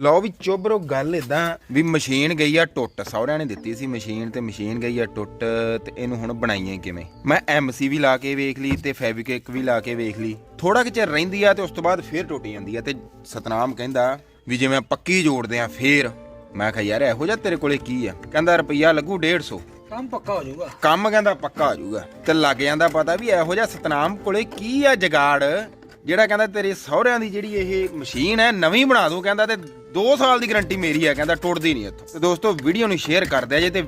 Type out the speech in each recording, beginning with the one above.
ਲਓ ਵੀ ਚੋਬਰੋ ਗੱਲ ਇਦਾਂ ਵੀ ਮਸ਼ੀਨ ਗਈ ਆ ਟੁੱਟ ਸਹੁਰਿਆਂ ਨੇ ਦਿੱਤੀ ਸੀ ਮਸ਼ੀਨ ਤੇ ਮਸ਼ੀਨ ਗਈ ਆ ਟੁੱਟ ਤੇ ਇਹਨੂੰ ਹੁਣ ਬਣਾਈਏ ਕਿਵੇਂ? ਮੈਂ ਐਮਸੀ ਵੀ ਲਾ ਕੇ ਵੇਖ ਲਈ ਤੇ ਫੈਬਰਿਕ ਵੀ ਲਾ ਕੇ ਵੇਖ ਲਈ। ਥੋੜਾ ਕਿ ਚਿਰ ਰਹਿੰਦੀ ਆ ਤੇ ਉਸ ਤੋਂ ਬਾਅਦ ਫੇਰ ਟੁੱਟ ਜਾਂਦੀ ਆ ਤੇ ਸਤਨਾਮ ਕਹਿੰਦਾ ਵੀ ਜਿਵੇਂ ਪੱਕੀ ਜੋੜਦੇ ਆ ਫੇਰ। ਮੈਂ ਕਿਹਾ ਯਾਰ ਇਹੋ ਜਿਹਾ ਤੇਰੇ ਕੋਲੇ ਕੀ ਆ? ਕਹਿੰਦਾ ਰੁਪਈਆ ਲੱਗੂ 150 ਕੰਮ ਪੱਕਾ ਹੋ ਜਾਊਗਾ। ਕੰਮ ਕਹਿੰਦਾ ਪੱਕਾ ਹੋ ਜਾਊਗਾ। ਤੇ ਲੱਗ ਜਾਂਦਾ ਪਤਾ ਵੀ ਇਹੋ ਜਿਹਾ ਸਤਨਾਮ ਕੋਲੇ ਕੀ ਆ ਜਗਾੜ ਜਿਹੜਾ ਕਹਿੰਦਾ ਤੇਰੇ ਸਹੁਰਿਆਂ ਦੀ ਜਿਹੜੀ ਇਹ ਮਸ਼ੀਨ ਹੈ ਨਵੀਂ ਬਣਾ ਦੂੰ ਕਹਿੰਦਾ ਤੇ 2 ਸਾਲ ਦੀ ਗਾਰੰਟੀ ਮੇਰੀ ਹੈ ਕਹਿੰਦਾ ਟੁੱਟਦੀ ਨਹੀਂ ਇੱਥੋਂ। ਤੇ ਦੋਸਤੋ ਵੀਡੀਓ ਨੂੰ ਸ਼ੇਅਰ ਕਰ ਦਿਆ ਜੇ ਤੇ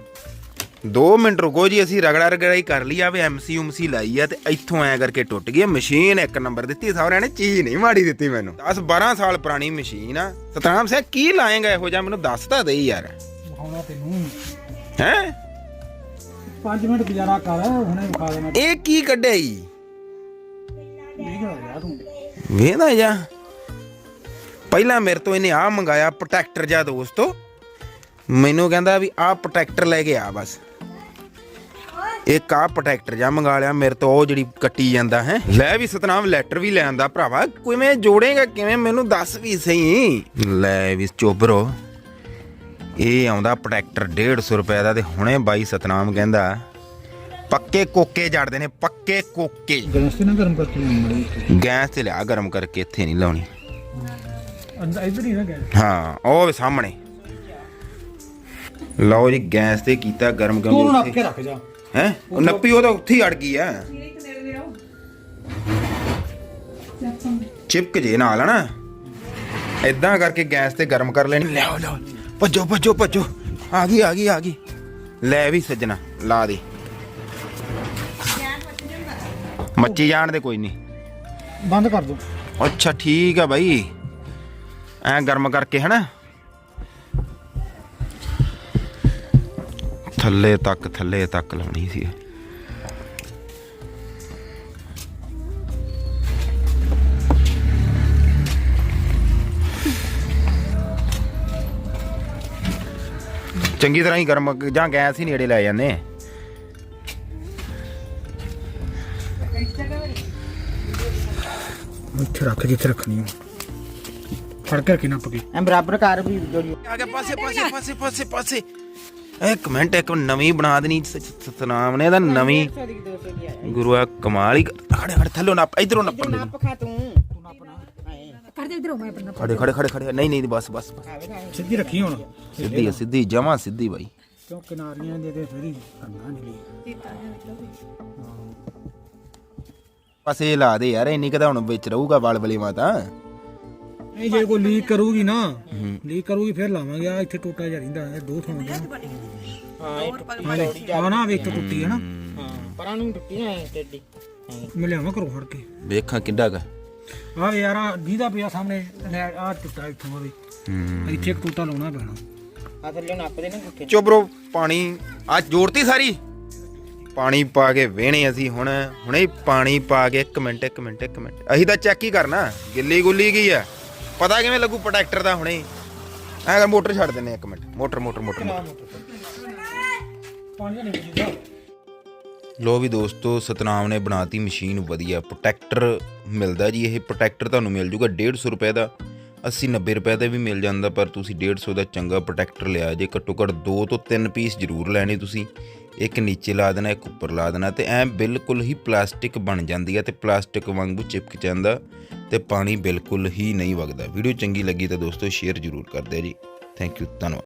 2 ਮਿੰਟ ਰੁਕੋ ਜੀ ਅਸੀਂ ਰਗੜਾ ਰਗੜਾਈ ਕਰ ਲਈ ਆ ਵੀ ਐਮਸੀ ਉਮਸੀ ਲਾਈ ਆ ਤੇ ਇੱਥੋਂ ਐ ਕਰਕੇ ਟੁੱਟ ਗਈ। ਮਸ਼ੀਨ ਇੱਕ ਨੰਬਰ ਦਿੱਤੀ ਸਹੁਰਿਆਂ ਨੇ ਚੀਜ਼ ਨਹੀਂ ਮਾੜੀ ਦਿੱਤੀ ਮੈਨੂੰ। 10 12 ਸਾਲ ਪੁਰਾਣੀ ਮਸ਼ੀਨ ਆ। ਸਤਨਾਮ ਸਿੰਘ ਕੀ ਲਾਏਗਾ ਇਹੋ ਜਿਹਾ? ਮੈਨੂੰ ਦੱਸ ਤਾਂ ਦੇ ਯਾਰ। ਵਿਖਾਉਣਾ ਤੈਨੂੰ। ਹੈ? 5 ਮਿੰਟ ਗੁਜ਼ਾਰਾ ਕਰ ਹੁਣੇ ਵਿਖਾ ਦੇਣਾ। ਇਹ ਕੀ ਕੱਢਿਆ ਈ ਦੇਖ ਰਿਹਾ ਤੂੰ। ਵੇਖਦਾ ਜਾ? ਪਹਿਲਾਂ ਮੇਰੇ ਤੋਂ ਇਹਨੇ ਆ ਮੰਗਾਇਆ ਪ੍ਰੋਟੈਕਟਰ ਜਾ ਦੋਸਤੋ। ਮੈਨੂੰ ਕਹਿੰਦਾ ਵੀ ਆ ਪ੍ਰੋਟੈਕਟਰ ਲੈ ਕੇ ਆ ਬਸ। ਇੱਕ ਆ ਪ੍ਰੋਟੈਕਟਰ ਜਾ ਮੰਗਾ ਲਿਆ ਮੇਰੇ ਤੋਂ ਉਹ ਜਿਹੜੀ ਕੱਟੀ ਜਾਂਦਾ ਹੈ। ਲੈ ਵੀ ਸਤਨਾਮ ਲੈਟਰ ਵੀ ਲੈ ਆਂਦਾ ਭਰਾਵਾ। ਕਿਵੇਂ ਜੋੜੇਗਾ ਕਿਵੇਂ ਮੈਨੂੰ ਦੱਸ ਵੀ ਸਹੀ। ਲੈ ਵੀ ਚੋਬਰੋ ਇਹ ਆਉਂਦਾ ਪ੍ਰੋਟੈਕਟਰ 150 ਰੁਪਏ ਦਾ ਤੇ ਹੁਣੇ ਬਾਈ ਸਤਨਾਮ ਕਹਿੰਦਾ ਪੱਕੇ ਕੋਕੇ ਜੜਦੇ ਨੇ ਪੱਕੇ ਕੋਕੇ। ਗੈਸ ਤੇ ਨਾ ਗਰਮ ਕਰਕੇ ਗੈਸ ਤੇ ਲਿਆ ਗਰਮ ਕਰਕੇ ਇੱਥੇ ਨਹੀਂ ਲਾਉਣੀ। ਅੰਦਰ ਇੱਧਰ ਹੀ ਨਾ ਗੈਸ। ਹਾਂ ਉਹ ਵੇ ਸਾਹਮਣੇ। ਲਓ ਜੀ ਗੈਸ ਤੇ ਕੀਤਾ ਗਰਮ ਤੂੰ ਗਰਮ ਨੱਪ ਕੇ ਰੱਖ ਜਾ। ਹੈ? ਉਹ ਨੱਪੀ ਉਹ ਤਾਂ ਉੱਥੇ ਹੀ ਅੜ ਗਈ ਆ। ਚਿਪਕ ਜੇ ਨਾਲ ਨਾ ਇਦਾਂ ਕਰਕੇ ਗੈਸ ਤੇ ਗਰਮ ਕਰ ਲੈਣੀ। ਲਿਆਓ ਲਿਆਓ ਭੱਜੋ ਭੱਜੋ ਭੱਜੋ। ਆ ਗਈ ਆ ਗਈ ਆ ਗਈ। ਲੈ ਵੀ ਸੱਜਣਾ ਲਾ ਦੇ। ਮੱਚੀ ਜਾਣ ਦੇ ਕੋਈ ਨਹੀਂ। ਬੰਦ ਕਰ ਦੋ। ਅੱਛਾ ਠੀਕ ਆ ਬਾਈ। ਐ ਗਰਮ ਕਰਕੇ, ਹਨਾ? ਥੱਲੇ ਤੱਕ ਥੱਲੇ ਤੱਕ ਲਾਉਣੀ ਸੀ। ਚੰਗੀ ਤਰ੍ਹਾਂ ਹੀ ਗਰਮ ਜਾਂ ਗੈਸ ਹੀ ਨੇੜੇ ਲੈ ਜਾਂਦੇ ਇੱਥੇ ਰੱਖ ਜਿੱਥੇ ਰੱਖਣੀ ਆ। ਫੜ ਕੇ ਰੱਖੀ ਨੱਪ ਕੇ। ਐ ਬਰਾਬਰ ਕਰ ਵੀ ਜਿਹੜੀ ਆ ਗਿਆ ਪਾਸੇ ਪਾਸੇ ਪਾਸੇ ਪਾਸੇ ਪਾਸੇ। ਇੱਕ ਮਿੰਟ ਇੱਕ ਨਵੀਂ ਬਣਾ ਦੇਣੀ। ਸ- ਸ- ਸਤਨਾਮ ਨੇ ਇਹਦਾ ਨਵੀਂ 100 ਦੀ 200 ਦੀ ਆਇਆ ਗੁਰੂ ਆ ਕਮਾਲ ਹੀ ਖੜੇ ਖੜੇ ਥੱਲੋਂ ਨੱਪ ਇਧਰੋਂ ਨੱਪਣ ਦੇ ਨੱਪ ਖਾ ਤੂੰ। ਕਰਦੇ ਇਧਰੋਂ ਮੈਂ ਆਪਣਾ ਖੜੇ ਖੜੇ ਖੜੇ ਖੜੇ ਨਹੀਂ ਨਹੀਂ ਬਸ ਬਸ ਬਸ। ਸਿੱਧੀ ਰੱਖੀ ਹੁਣ। ਸਿੱਧੀ ਆ, ਸਿੱਧੀ ਜਮਾ ਸਿੱਧੀ ਬਾਈ। ਕਿਉਂ ਕਿਨਾਰੀਆਂ ਦੇ ਤੇ ਫੇਰੀ ਕਰਨਾ ਨਹੀਂ ਪਾਸੇ ਲਾ ਦੇ ਯਾਰ ਇੰਨੀ ਕਦਾ ਹੁਣ ਵਿੱਚ ਰਹੂਗਾ ਵਾਲ ਵਾਲੀ ਮਾਤਾ ਇਹ ਜੇ ਕੋਈ ਲੀਕ ਕਰੂਗੀ ਨਾ ਲੀਕ ਕਰੂਗੀ ਫਿਰ ਲਾਵਾਂਗੇ। ਆ ਇੱਥੇ ਟੋਟਾ ਜਿਹਾ ਰਹਿੰਦਾ ਇਹ ਦੋ ਥਾਂ ਤੇ। ਹਾਂ ਨਾ ਵੇਖ ਤੋਂ ਟੁੱਟੀ ਹੈ ਨਾ। ਹਾਂ ਪਰਾਂ ਨੂੰ ਟੁੱਟੀ ਨਾ ਟੇਡੀ ਮੈਂ ਲਿਆਵਾਂ ਕਰੋ ਫੜ ਕੇ। ਵੇਖਾਂ ਕਿੱਡਾ ਗਾ ਆ ਵੇ ਯਾਰ ਆ ਜਿਹਦਾ ਪਿਆ ਸਾਹਮਣੇ ਆ ਟੁੱਟਾ ਇੱਥੋਂ ਆ ਵੀ। ਹੂੰ। ਇੱਥੇ ਇੱਕ ਟੋਟਾ ਲਾਉਣਾ ਪੈਣਾ। ਆ ਥੱਲੇ ਨੱਪ ਦੇ ਨਾ ਗੁੱਠੇ। ਚੋਬਰੋ ਪਾਣੀ ਆ ਜੋੜਤੀ ਸਾਰੀ। ਪਾਣੀ ਪਾ ਕੇ ਵੇਹਣੇ ਅਸੀਂ ਹੁਣ ਹੁਣੇ ਹੀ ਪਾਣੀ ਪਾ ਕੇ 1 ਮਿੰਟ 1 ਮਿੰਟ 1 ਮਿੰਟ। ਅਸੀਂ ਤਾਂ ਚੈੱਕ ਹੀ ਕਰਨਾ ਗਿੱਲੀ ਗੁੱਲੀ ਕੀ ਆ? ਪਤਾ ਕਿਵੇਂ ਲੱਗੂ ਪ੍ਰੋਟੈਕਟਰ ਦਾ ਹੁਣੇ ਐ ਕਰ ਮੋਟਰ ਛੱਡ ਦਿੰਨੇ 1 ਮਿੰਟ। Motor motor motor. ਪਾਣੀ ਨਹੀਂ ਪੀਂਦਾ। ਲੋ ਵੀ ਦੋਸਤੋ ਸਤਨਾਮ ਨੇ ਬਣਾਤੀ ਮਸ਼ੀਨ ਵਧੀਆ। ਪ੍ਰੋਟੈਕਟਰ ਮਿਲਦਾ ਜੀ ਇਹ। ਪ੍ਰੋਟੈਕਟਰ ਤੁਹਾਨੂੰ ਮਿਲ ਜੂਗਾ 150 ਰੁਪਏ ਦਾ। 80 90 ਰੁਪਏ ਦਾ ਵੀ ਮਿਲ ਜਾਂਦਾ ਪਰ ਤੁਸੀਂ 150 ਦਾ ਚੰਗਾ ਪ੍ਰੋਟੈਕਟਰ ਲਿਆ ਜੇ। ਘੱਟੋ ਘੱਟ 2 ਤੋਂ 3 ਪੀਸ ਜ਼ਰੂਰ ਲੈਣੇ ਤੁਸੀਂ। ਇੱਕ ਨੀਚੇ ਲਾ ਦੇਣਾ ਇੱਕ ਉੱਪਰ ਲਾ ਦੇਣਾ ਤੇ ਐ ਬਿਲਕੁਲ ਹੀ ਪਲਾਸਟਿਕ ਬਣ ਜਾਂਦੀ ਹੈ ਤੇ ਪਲਾਸਟਿਕ ਵਾਂਗੂ ਚਿਪਕ ਜਾਂਦਾ। ਤੇ ਪਾਣੀ ਬਿਲਕੁਲ ਹੀ ਨਹੀਂ ਵਗਦਾ। ਵੀਡੀਓ ਚੰਗੀ ਲੱਗੀ ਤਾਂ ਦੋਸਤੋ, ਸ਼ੇਅਰ ਜ਼ਰੂਰ ਕਰਦੇ ਜੀ। ਥੈਂਕ ਯੂ ਧੰਨਵਾਦ।